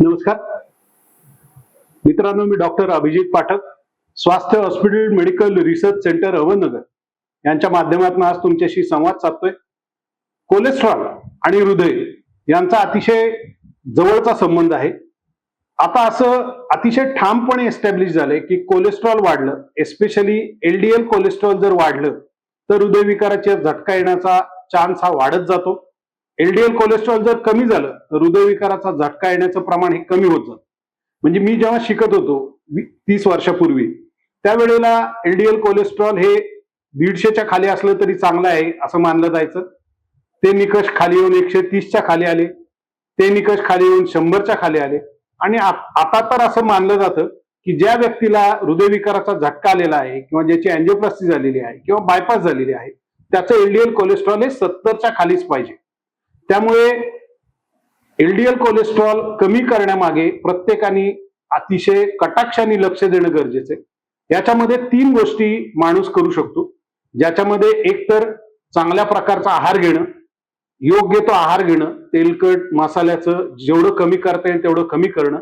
नमस्कार. मित्रांनो मी doctor Abhijit Pathak Swasthya hospital medical research centre Ahmednagar. यांच्या माध्यमातून आज तुमच्याशी संवाद साधतोय. कोलेस्ट्रॉल आणि हृदय यांचा अतिशय जवळचा संबंध आहे. आता असं अतिशय ठामपणे एस्टॅब्लिश झालंय की कोलेस्ट्रॉल वाढलं एस्पेशली एलडीएल कोलेस्ट्रॉल जर वाढलं तर हृदयविकाराच्या झटका येण्याचा चान्स हा वाढत जातो. एलडीएल कोलेस्ट्रॉल जर कमी झालं तर हृदयविकाराचा झटका येण्याचं प्रमाण हे कमी होत जातं. म्हणजे मी जेव्हा शिकत होतो तीस वर्षापूर्वी त्यावेळेला एलडीएल कोलेस्ट्रॉल हे दीडशेच्या खाली असलं तरी चांगलं आहे असं मानलं जायचं. ते निकष खाली येऊन एकशे तीसच्या खाली आले. ते निकष खाली येऊन शंभरच्या खाली आले. आणि आता तर असं मानलं जातं की ज्या व्यक्तीला हृदयविकाराचा झटका आलेला आहे किंवा ज्याची अँजिओप्लास्टी झालेली आहे किंवा बायपास झालेली आहे त्याचं एलडीएल कोलेस्ट्रॉल हे सत्तरच्या खालीच पाहिजे. त्यामुळे एलडीएल कोलेस्ट्रॉल कमी करण्यामागे प्रत्येकाने अतिशय कटाक्षाने लक्ष देणं गरजेचं आहे. याच्यामध्ये तीन गोष्टी माणूस करू शकतो. ज्याच्यामध्ये एक तर चांगल्या प्रकारचा आहार घेणं योग्य तो आहार घेणं तेलकट मसाल्याचं जेवढं कमी करता येईल तेवढं कमी करणं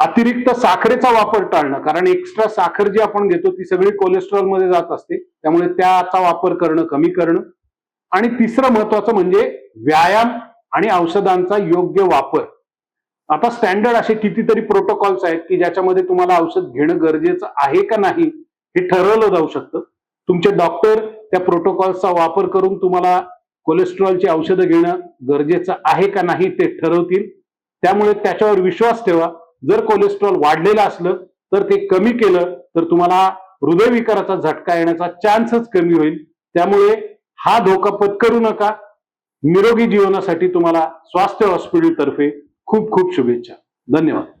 अतिरिक्त साखरेचा वापर टाळणं कारण एक्स्ट्रा साखर जी आपण घेतो ती सगळी कोलेस्ट्रॉलमध्ये जात असते त्यामुळे त्याचा वापर करणं कमी करणं आणि तिसरं महत्वाचं म्हणजे व्यायाम आणि औषधांचा योग्य वापर. आता स्टँडर्ड असे कितीतरी प्रोटोकॉल्स आहेत की ज्याच्यामध्ये तुम्हाला औषध घेणं गरजेचं आहे का नाही हे ठरवलं जाऊ शकतं. तुमचे डॉक्टर त्या प्रोटोकॉल्सचा वापर करून तुम्हाला कोलेस्ट्रॉलची औषधं घेणं गरजेचं आहे का नाही ते ठरवतील. त्यामुळे त्याच्यावर विश्वास ठेवा. जर कोलेस्ट्रॉल वाढलेलं असलं तर ते कमी केलं तर तुम्हाला हृदयविकाराचा झटका येण्याचा चान्सच कमी होईल. त्यामुळे हा धोका पत्करू नका. निरोगी जीवनासाठी तुम्हाला स्वास्थ्य हॉस्पिटल तर्फे खूप खूप शुभेच्छा. धन्यवाद.